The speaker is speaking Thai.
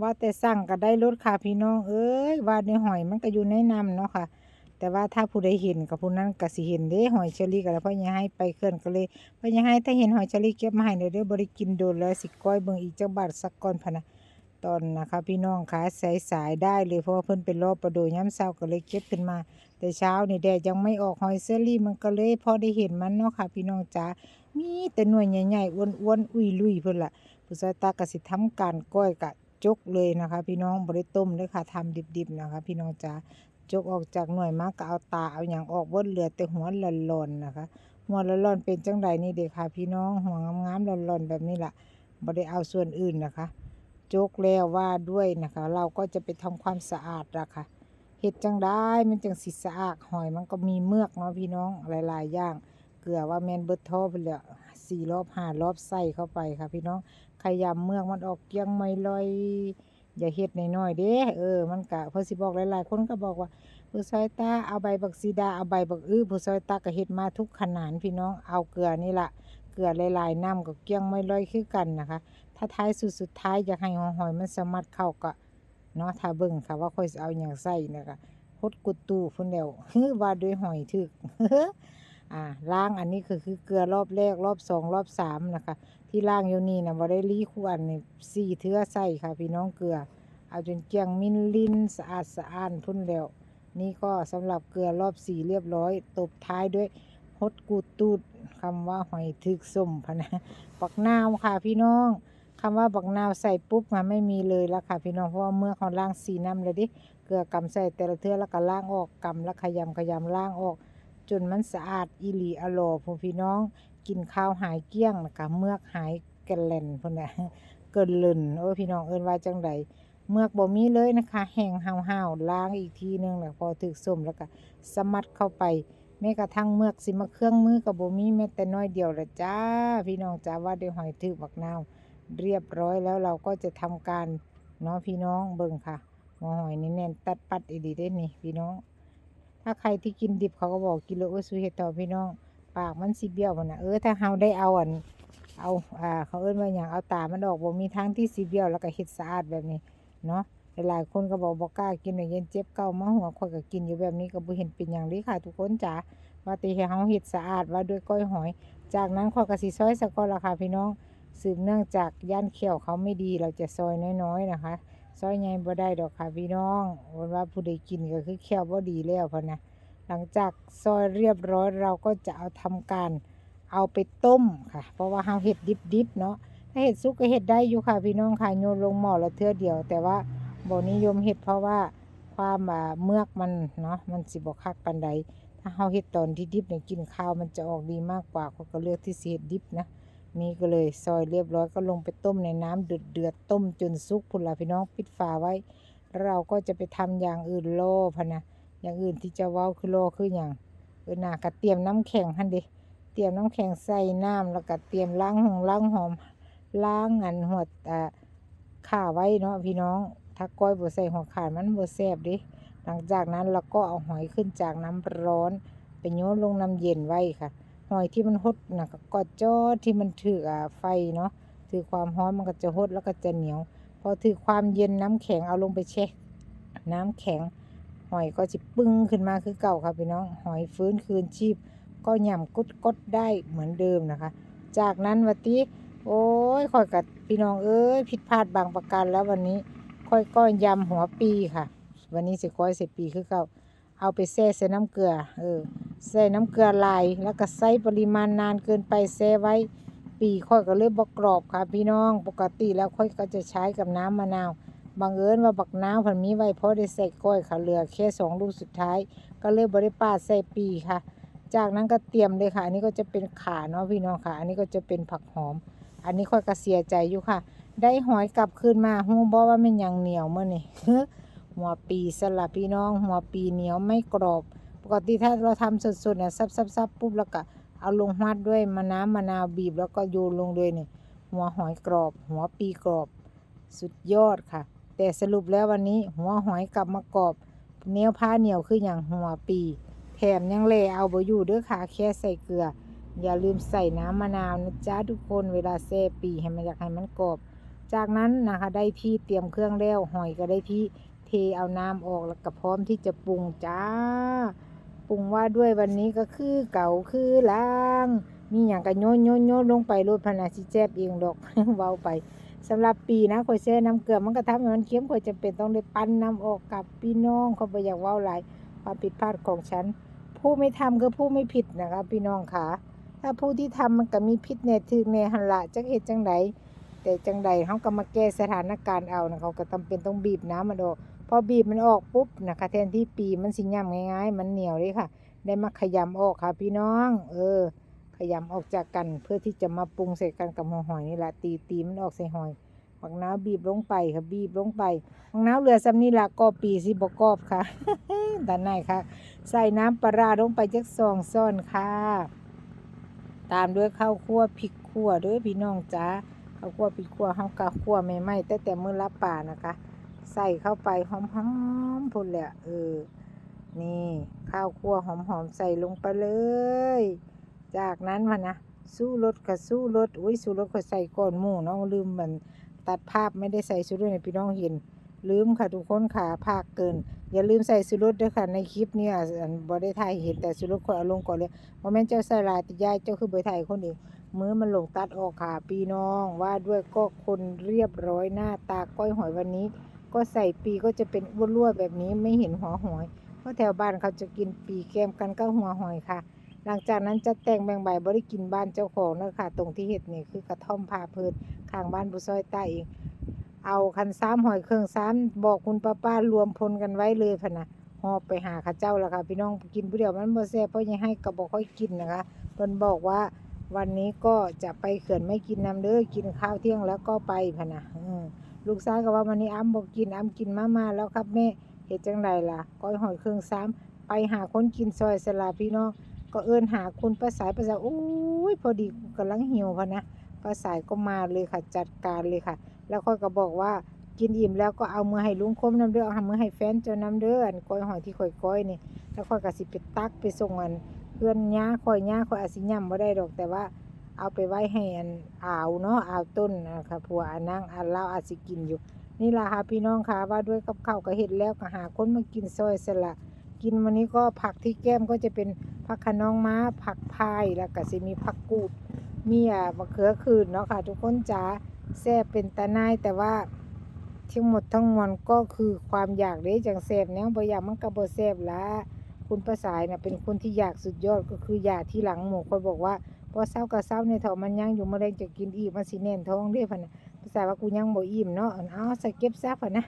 ว่าแต่สั่งก็ได้ลดค่ะพี่น้องเอ้ยว่าในหอยมันก็อยู่ในน้ำเนาะค่ะ แต่ว่าถ้าผู้ใดเห็นกับผู้นั้นก็สิเห็นเด้หอยเชอรี่ก็แล้วพ่อยังให้ไปเคลื่อนก็เลยพ่อยังให้ถ้าเห็นหอยเชอรี่เก็บมาให้เด้อเด้อบ่ได้กินโดนแล้วสิก้อยเบิ่งอีกจักบาทสักก่อนพะนะตอนนะคะพี่น้องขาสายสายได้เลยเพราะว่าเพิ่นเป็นรอบประโดยย้ำเช้าก็เลยเก็บขึ้นมา แต่เช้านี่แดดยังไม่ออกหอยเชอรี่มันก็เลยพอได้เห็นมันเนาะค่ะ พี่น้องจ๋ามีแต่หน่วยใหญ่ๆอ้วนๆอุ้ยลุยเพิ่นล่ะผู้ซอยตาก็สิทำการก้อยกะ จกเลยนะคะ พี่น้องบ่ได้ต้มเลยค่ะทำดิบๆนะคะ พี่น้องจ๋าจกออกจากหน่วยมากก็เอาตาเอาอย่างออกเบิดเหลือแต่หัวหล่อนๆนะคะ หัวหล่อนๆเป็นจังไดนี่เด็กค่ะ พี่น้องหัวงามๆหล่อนๆแบบนี้แหละบ่ได้เอาส่วนอื่นนะคะจกแล้วว่าด้วยนะคะ เราก็จะไปทำความสะอาดละค่ะเฮ็ดจังได้มันจังสิสะอาดหอยมันก็มีเมือกเนาะพี่น้องหลายๆอย่างเกลือว่าแมนเบิดท่อไปแล้วสี่รอบห้ารอบใส่เข้าไปค่ะพี่น้อง ยำเมือกมันออกเกียงไม่ลอยอย่าเฮ็ดน้อยๆเด้เออมันก็เพิ่นสิบอกหลายๆคนก็บอกว่าผู้ซอยตาเอาใบบักซีดาเอาใบบักอื้อผู้ซอยตาก็เฮ็ดมาทุกขนานพี่น้องเอาเกลือนี่ล่ะเกลือหลายๆน้ำก็เกี้ยงไม่ลอยคือกันนะคะ ถ้าท้ายสุดสุดท้ายอยากให้หอยมันสามารถเข้าก็เนาะถ้าเบิ่งค่ะว่าค่อยเอาหยังใส่นะคะพดกุดตูพุ่นแล้วฮือว่าด้วยหอยถึก อ่าล้างอันนี้คือคือเกลือรอบแรกรอบสองรอบสามนะคะ ที่ล้างอยู่นี่นะบ่ได้รีคู่อันนี่สี่เทือใส่ค่ะ พี่น้องเกลือ เอาจนเกลี้ยงมินลินสะอาดสะอ้านพุ่นแล้ว นี่ก็สำหรับเกลือรอบสี่เรียบร้อย ตบท้ายด้วยฮดกูดตูดคำว่าหอยถึกสมพนะบักนาวค่ะพี่น้องคำว่าบักนาวใส่ปุ๊บมาไม่มีเลยละค่ะพี่น้องเพราะว่าเมื่อเขาล้างสีน้ำเลยดิเกลือกำใส่แต่ละเทือแล้วก็ล้างออกกำแล้วขยำขยำล้างออก จนมันสะอาดอีหลีอโลพวกพี่น้อง กินข้าวหายเกี้ยงนะคะเมือกหายแกลเล่นพุ่นน่ะเกินเล่นโอ้พี่น้องเอิ้นว่าจังใดเมือกบ่มีเลยนะคะแห้งห่าวๆล้างอีกทีนึงแล้วพอถึกส้มแล้วก็สมัดเข้าไปแม้กระทั่งเมือกสิมาเครื่องมือกับบ่มีแม้แต่น้อยเดียวละจ้า พี่น้องจ้าว่าได้หอยถึกบักนาวเรียบร้อยแล้วเราก็จะทำการเนาะพี่น้องเบิ่งค่ะหัวหอยนี่แน่นตัดปัดอีดีได้นี่พี่น้อง ถ้าใครที่กินดิบเขาก็บอกกินแล้วโอ้สุเฮ็ดต่อพี่น้อง ปากมันสิเบี้ยวมันนะเออถ้าเฮาได้เอาอันเอาอ่าเขาเอิ้นว่าหยังเอาตามันออกบ่มีทางที่สิเบี้ยวแล้วก็เฮ็ดสะอาดแบบนี้เนาะหลายคนก็บอกบ่กกล้ากินเดี๋ยวเย็นเจ็บเก่ามาหัวข่อยก็กินอยู่แบบนี้ก็บ่เห็นเป็นหยังเลยค่ะทุกคนจ๋าว่าต่ให้เฮาเฮ็ดสะอาดว่าด้วยก้อยหอย จากนั้นข่อยก็สิซอยซะก่อนล่ะค่ะพี่น้องสืบเนื่องจากย่านเขียวเขาไม่ดีเราจะซอยน้อยๆนะคะ ซอยใหญ่บ่ได้ดอกค่ะพี่น้องวันว่าผู้ใดกินก็คือเขี้ยวบ่ดีแล้วพะนะหลังจากซอยเรียบร้อยเราก็จะเอาทำการเอาไปต้มค่ะ เพราะว่าเฮาเห็ดดิบๆเนาะถ้าเห็ดสุกก็เห็ดได้อยู่ค่ะพี่น้องค่ะโยนลงหม้อละเทื่อเดียว แต่ว่าบ่นิยมเห็ดเพราะว่าความอ่าเมือกมันเนาะมันสิบ่คักปานใดถ้าเฮาเห็ดตอนที่ดิบเนี่ยกินข้าวมันจะออกดีมากกว่าเขาก็เลือกที่สิเห็ดดิบนะ นี่ก็เลยซอยเรียบร้อยก็ลงไปต้มในน้ำเดือดเดือดต้มจนสุกพุ่นละพี่น้องปิดฝาไว้ เราก็จะไปทำอย่างอื่นโลพะนะอย่างอื่นที่จะว้าคือโลคืออย่างเออน่ะก็เตรียมน้ำแข็งหันเด้เตรียมน้ำแข็งใส่น้ำแล้วก็เตรียมล้างหงล้างหอมล้างอันหัวอ่าข่าไว้เนาะพี่น้องถ้าก้อยบ่ใส่หัวข่ามันบ่แซบด้หลังจากนั้นเราก็เอาหอยขึ้นจากน้ำร้อน ไปโยนลงน้ำเย็นไว้ค่ะ หอยที่มันหดนะก็กอดจ้อที่มันถือไฟเนาะถือความร้อนมันก็จะหดแล้วก็จะเหนียว พอถือความเย็นน้ำแข็งเอาลงไปแช่น้ำแข็ง หอยก็สิปึ้งขึ้นมาคือเก่าค่ะพี่น้อง หอยฟื้นคืนชีพ ก็หย่ำกดกดได้เหมือนเดิมนะคะ จากนั้นวัติโอ้ยคอยกับพี่น้องเอ้ยผิดพลาดบางประการแล้ววันนี้ค่อยก็ยำหัวปีค่ะ วันนี้สิก้อยใส่ปีคือเก่า เอาไปแช่ใส่น้ำเกลือ เออ ใส่น้ำเกลือลาย แล้วก็ใส่ปริมาณนานเกินไปแช่ไว้ ปีค่อยก็เลยบกรอบค่ะพี่น้อง ปกติแล้วค่อยก็จะใช้กับน้ำมะนาว บังเอิญว่าบักนาวผันมีไว้เพราะได้ใส่ก้อยค่ะเหลือแค่สองลูกสุดท้าย ก็เลยบริปาใส่ปีค่ะ จากนั้นก็เตรียมเลยค่ะ อันนี้ก็จะเป็นขาเนาะพี่น้องค่ะ อันนี้ก็จะเป็นผักหอม อันนี้ค่อยก็เสียใจอยู่ค่ะ ได้หอยกลับคืนมาฮู้บ่ว่ามันยังเหนียวเมื่อนี่ หัวปีสลับพี่น้อง หัวปีเหนียวไม่กรอบ ปกติถ้าเราทำสดๆเนี่ยซับๆๆปุ๊บแล้วก็เอาลงมัดด้วยมะน้ำมะนาวบีบแล้วก็โยนลงเลยเนี่ยหัวหอยกรอบ หัวปีกรอบ สุดยอดค่ะ แต่สรุปแล้ววันนี้หัวหอยกลับมากรอบเนี้ยวผ้าเหนียวคืออย่างหัวปีแถมยังเลเอาบอยู่ด้อค่ะแค่ใส่เกลือ อย่าลืมใส่น้ำมะนาวนะจ๊ะทุกคนเวลาแซ่ปีให้มันอยากให้มันกรอบ จากนั้นนะคะได้ที่เตรียมเครื่องแล้วหอยก็ได้ที่ เทเอาน้ำออกแล้วก็พร้อมที่จะปรุงจ้า ปรุงว่าด้วยวันนี้ก็คือเก่าคือล้าง มีอย่างก็โยนโยนโยนลงไปรดพนาสิแจบเองดอกเว้าไปสำหรับปีนะข่อยแช่น้ำเกลือมันก็ทำให้มันเค็มข่อยจะเป็นต้องได้ปั้นน้ำออกกับพี่น้องเขาบ่อยากว้าหลายความผิดพลาดของฉัน ผู้ไม่ทำคือผู้ไม่ผิดนะคะพี่น้องค่ะ ถ้าผู้ที่ทำมันก็มีพิษแน่ถึกแน่หันละจักเฮ็ดจังได แต่จังใดเขาก็มาแก้สถานการณ์เอานะเขาก็จำเป็นต้องบีบน้ำมันออกพอบีบมันออกปุ๊บนะคะแทนที่ปีมันสิย่ำง่ายๆ มันเหนียวเลยค่ะ ได้มาขยำออกค่ะ พี่น้อง เออ ขยำออกจากกันเพื่อที่จะมาปรุงใส่กันกับหัวหอยนี่แหละตีตีมันออกใส่หอยบักน้าบีบลงไปค่ะบีบลงไปบักน้าเหลือซ้ำนี่ละก็ปีสิบกรอบค่ะด้านในค่ะ ใส่น้ำปลาร้าลงไปจักสองซ่อนค่ะ ตามด้วยข้าวคั่วพริกขั่วด้วยพี่น้องจ้า ข้าวคั่วพริกขั่วเฮากะคั่วใหม่ๆแต่แต่มื้อละป่านะคะ ใส่เข้าไปหอมๆพุ่นแหละเออนี่ข้าวคั่วหอมๆใส่ลงไปเลย จากนั้นมานะสู้รสกับสู้รสอุ้ยสู้รสก็ใส่ก่อนหมูเนาะลืมมันตัดภาพไม่ได้ใส่ชูรสในพี่น้องเห็น ลืมค่ะทุกคนขาภาคเกิน อย่าลืมใส่ชูรสด้วยค่ะในคลิปเนี่ยอันบ่ได้ถ่ายเห็นแต่ชูรสคนเอาลงก่อนเลยโมเมนต์เจ้าใส่ลายติยายเจ้าคือบ่ถ่ายคนอื่น มือมันหลงตัดออกค่ะพี่น้องว่าด้วยก็คนเรียบร้อยหน้าตาก้อยหอยวันนี้ ก็ใส่ปีก็จะเป็นอ้วนรั่แบบนี้ไม่เห็นหัวหอย เพราะแถวบ้านเขาจะกินปีแกมกันก็หัวหอยค่ะ หลังจากนั้นจะแต่งแบ่งใบบริกินบ้านเจ้าของนะคะตรงที่เห็ดนี่คือกระท่อมพาเพลินข้างบ้านบุซอยใต้เองเอาคันซ้ำหอยเครื่องซ้ำบอกคุณป้าป้ารวมพลกันไว้เลยพะนะหอบไปหาข้าเจ้าล้วค่ะพี่น้องกินผู้เดียวมันบ่แซ่บเพราะยังให้ก็บอกค่อยกินนะคะเพิ่นบอกว่า วันนี้ก็จะไปเขื่อนไม่กินน้ำเด้อกินข้าวเที่ยงแล้วก็ไปพะนะลูกชายก็ว่าวันนี้อ้ำบอกกินอ้ำกินมามาแล้วครับแม่เฮ็ดจังไดล่ะก้อยหอยเครื่องซ้ำไปหาคนกินซอยสลาพี่น้องก็เอินหาคุณป้าสายป้าสายโอ้ยพอดีกูกำลังหิวพะนะป้าสายก็มาเลยค่ะจัดการเลยค่ะ แล้วค่อยก็บอกว่ากินอิ่มแล้วก็เอามือให้ลุงคมน้ำเด้อเอามือให้แฟนเจ้าน้ำเด้ออันก้อยหอยที่ค่อยก้อยนี่แล้วค่อยก็สิไปตักไปส่งอัน เพื่อนย่าค่อยย่าค่อยอาจสิย่ำบ่ได้ดอก แต่ว่าเอาไปไว้ให้อันอ่าวเนาะอ่าวต้นนะคะผัวอันนางอันเราอาจสิกินอยู่ นี่ล่ะค่ะพี่น้องค่ะว่าด้วยกับข้าวก็เฮ็ดแล้วก็หาคนมากินซอยสละกินวันนี้ก็ผักที่แก้มก็จะเป็นผักขนองม้าผักพายแล้วก็สิมีผักกูดมีอ่ามะเขือคืนเนาะค่ะ ทุกคนจ๋าแซ่บเป็นตาหนายแต่ว่าทั้งหมดทั้งมวลก็คือความอยากเด้จังแซ่บแนวบ่อยากมันก็บ่แซ่บละ คุณประสายน่ะเป็นคนที่อยากสุดยอดก็คืออยากที่หลังหมูคอยบอกว่าพอเศร้ากับเช้าในเถามันยังอยู่มะเร็งจะกินอีกมันสิแน่นท้องเรียพันน่ะภาษาว่ากูยังบ่อิ่มเนาะเอาใส่เก็บซะพันนะ